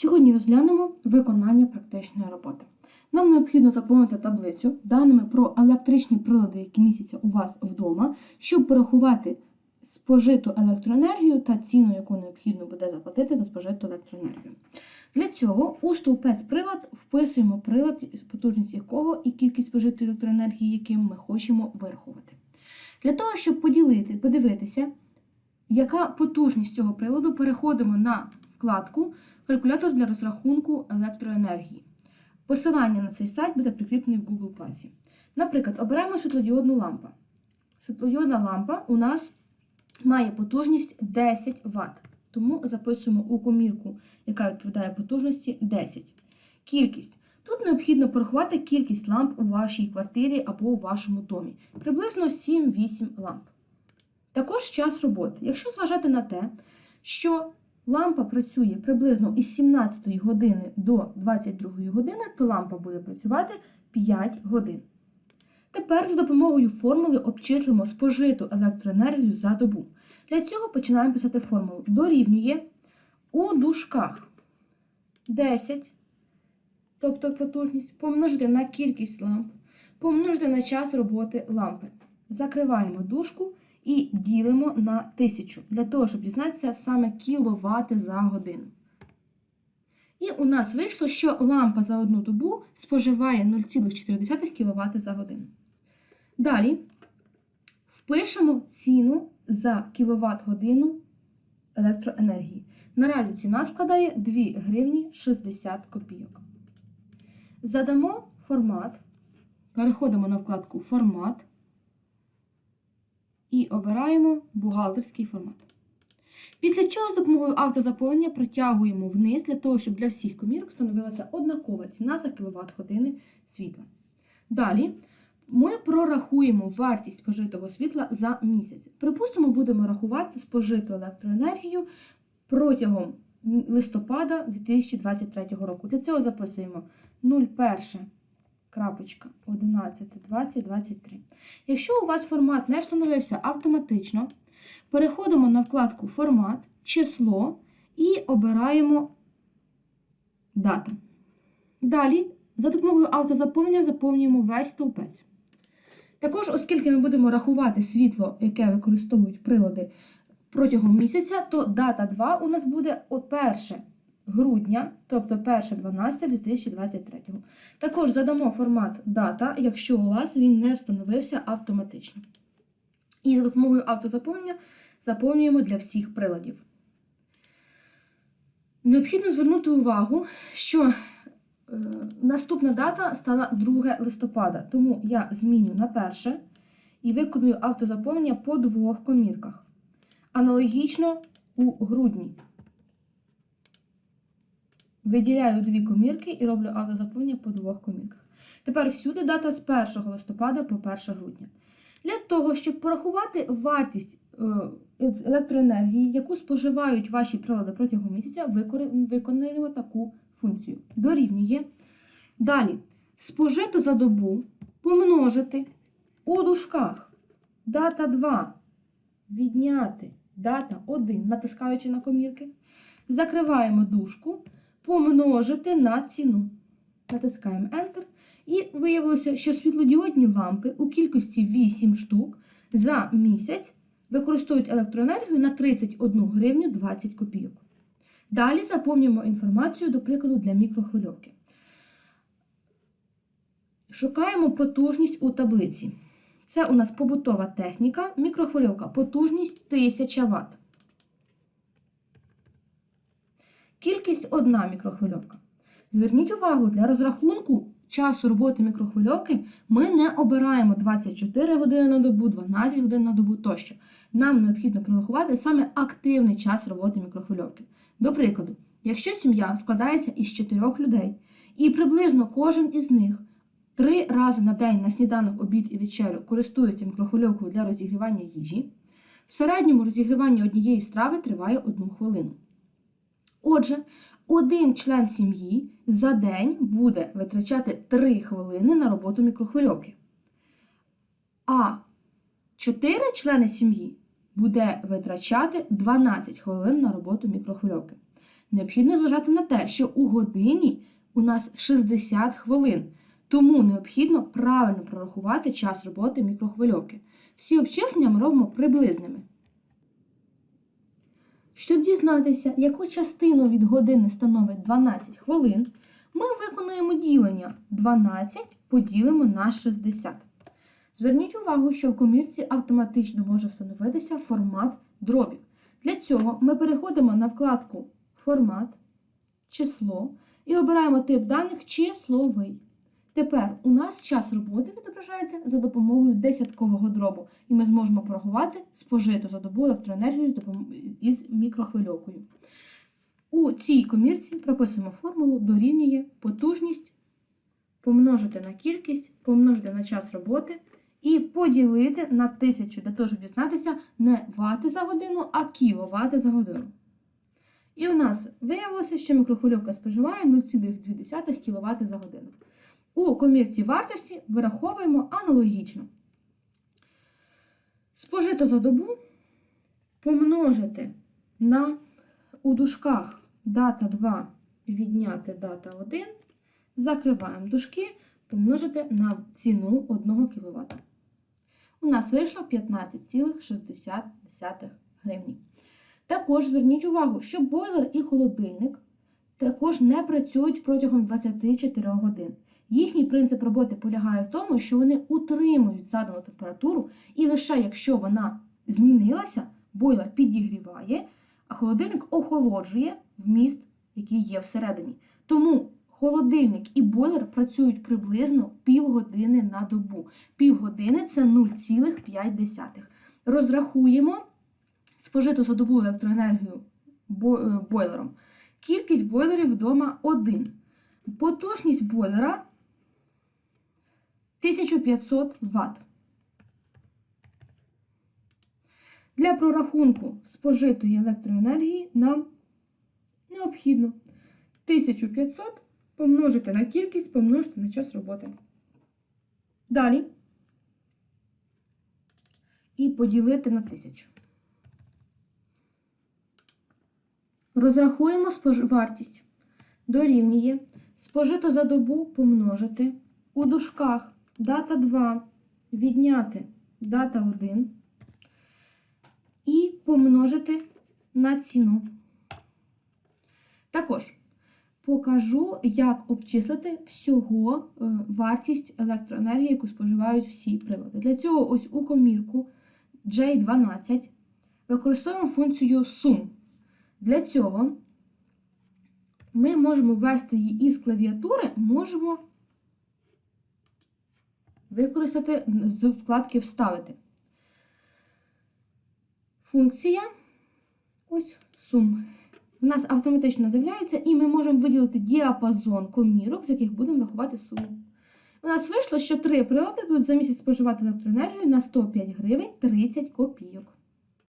Сьогодні розглянемо виконання практичної роботи. Нам необхідно заповнити таблицю даними про електричні прилади, які містяться у вас вдома, щоб порахувати спожиту електроенергію та ціну, яку необхідно буде заплатити за спожиту електроенергію. Для цього у стовпець прилад вписуємо прилад, потужність якого і кількість спожитої електроенергії, яким ми хочемо вирахувати. Для того, щоб поділити, подивитися, яка потужність цього приладу, переходимо на вкладку Калькулятор для розрахунку електроенергії. Посилання на цей сайт буде прикріплений в Google класі. Наприклад, обираємо світлодіодну лампу. Світлодіодна лампа у нас має потужність 10 Вт. Тому записуємо у комірку, яка відповідає потужності 10. Кількість. Тут необхідно порахувати кількість ламп у вашій квартирі або у вашому домі. Приблизно 7-8 ламп. Також час роботи. Якщо зважати на те, що лампа працює приблизно із 17 години до 22 години, то лампа буде працювати 5 годин. Тепер за допомогою формули обчислимо спожиту електроенергію за добу. Для цього починаємо писати формулу. Дорівнює у дужках 10, тобто потужність, помножити на кількість ламп, помножити на час роботи лампи. Закриваємо дужку і ділимо на 1000, для того, щоб дізнатися саме кіловати за годину. І у нас вийшло, що лампа за одну добу споживає 0,4 кВт за годину. Далі впишемо ціну за кіловат годину електроенергії. Наразі ціна складає 2 гривні 60 копійок. Задамо формат, переходимо на вкладку Формат і обираємо бухгалтерський формат. Після чого з допомогою автозаповнення протягуємо вниз для того, щоб для всіх комірок встановилася однакова ціна за кіловат години світла. Далі ми прорахуємо вартість спожитого світла за місяць. Припустимо, будемо рахувати спожиту електроенергію протягом листопада 2023 року. Для цього записуємо 01 крапочка 11, 20, 23. Якщо у вас формат не встановився автоматично, переходимо на вкладку Формат, число і обираємо дата. Далі, за допомогою автозаповнення заповнюємо весь стовпець. Також, оскільки ми будемо рахувати світло, яке використовують прилади протягом місяця, то дата 2 у нас буде 1 грудня, тобто 1.12.2023. Також задамо формат дата, якщо у вас він не встановився автоматично. І за допомогою автозаповнення заповнюємо для всіх приладів. Необхідно звернути увагу, що е, наступна дата стала 2 листопада, тому я зміню на перше і виконую автозаповнення по двох комірках. Аналогічно у грудні. Виділяю дві комірки і роблю автозаповнення по двох комірках. Тепер всюди дата з 1 листопада по 1 грудня. Для того, щоб порахувати вартість е, електроенергії, яку споживають ваші прилади протягом місяця, виконуємо таку функцію. Дорівнює. Далі, спожито за добу помножити у дужках дата 2, відняти дата 1, натискаючи на комірки. Закриваємо дужку помножити на ціну. Натискаємо Enter. І виявилося, що світлодіодні лампи у кількості 8 штук за місяць використовують електроенергію на 31 гривню 20 копійок. Далі заповнюємо інформацію, до прикладу, для мікрохвильовки. Шукаємо потужність у таблиці. Це у нас побутова техніка, мікрохвильовка, потужність 1000 Вт. Кількість одна мікрохвильовка. Зверніть увагу, для розрахунку часу роботи мікрохвильовки ми не обираємо 24 години на добу, 12 годин на добу тощо. Нам необхідно прорахувати саме активний час роботи мікрохвильовки. До прикладу, якщо сім'я складається із 4 людей, і приблизно кожен із них три рази на день на сніданок, обід і вечерю користується мікрохвильовкою для розігрівання їжі, в середньому розігрівання однієї страви триває 1 хвилину. Отже, один член сім'ї за день буде витрачати 3 хвилини на роботу мікрохвильовки. А 4 члени сім'ї буде витрачати 12 хвилин на роботу мікрохвильовки. Необхідно зважати на те, що у годині у нас 60 хвилин, тому необхідно правильно прорахувати час роботи мікрохвильовки. Всі обчислення ми робимо приблизними. Щоб дізнатися, яку частину від години становить 12 хвилин, ми виконуємо ділення 12 поділимо на 60. Зверніть увагу, що в комірці автоматично може встановитися формат дробів. Для цього ми переходимо на вкладку Формат, число і обираємо тип даних числовий. Тепер у нас час роботи відображається за допомогою десяткового дробу, і ми зможемо порахувати спожиту за добу електроенергію із мікрохвильовкою. У цій комірці прописуємо формулу дорівнює потужність помножити на кількість, помножити на час роботи і поділити на 1000 для того, щоб дізнатися не вати за годину, а кіловати за годину. І у нас виявилося, що мікрохвильовка споживає 0,2 кВт за годину. У комірці вартості вираховуємо аналогічно. Спожито за добу помножити на у дужках дата 2 відняти дата 1, закриваємо дужки, помножити на ціну 1 кВт. У нас вийшло 15,6 гривні. Також зверніть увагу, що бойлер і холодильник також не працюють протягом 24 годин. Їхній принцип роботи полягає в тому, що вони утримують задану температуру, і лише якщо вона змінилася, бойлер підігріває, а холодильник охолоджує вміст, який є всередині. Тому холодильник і бойлер працюють приблизно півгодини на добу. Півгодини це 0,5. Розрахуємо спожиту за добу електроенергію е, бойлером. Кількість бойлерів вдома 1. Потужність бойлера 1500 Вт. Для прорахунку спожитої електроенергії нам необхідно 1500 помножити на кількість, помножити на час роботи. Далі. І поділити на 1000. Розрахуємо вартість. Дорівнює спожито за добу помножити у дужках дата 2 відняти дата 1 і помножити на ціну. Також покажу, як обчислити всього е, вартість електроенергії, яку споживають всі прилади. Для цього ось у комірку J12 використовуємо функцію sum. Для цього ми можемо ввести її із клавіатури, можемо використати з вкладки Вставити. Функція ось сум. В нас автоматично з'являється, і ми можемо виділити діапазон комірок, з яких будемо рахувати суму. У нас вийшло, що три прилади будуть за місяць споживати електроенергію на 105 гривень 30 копійок.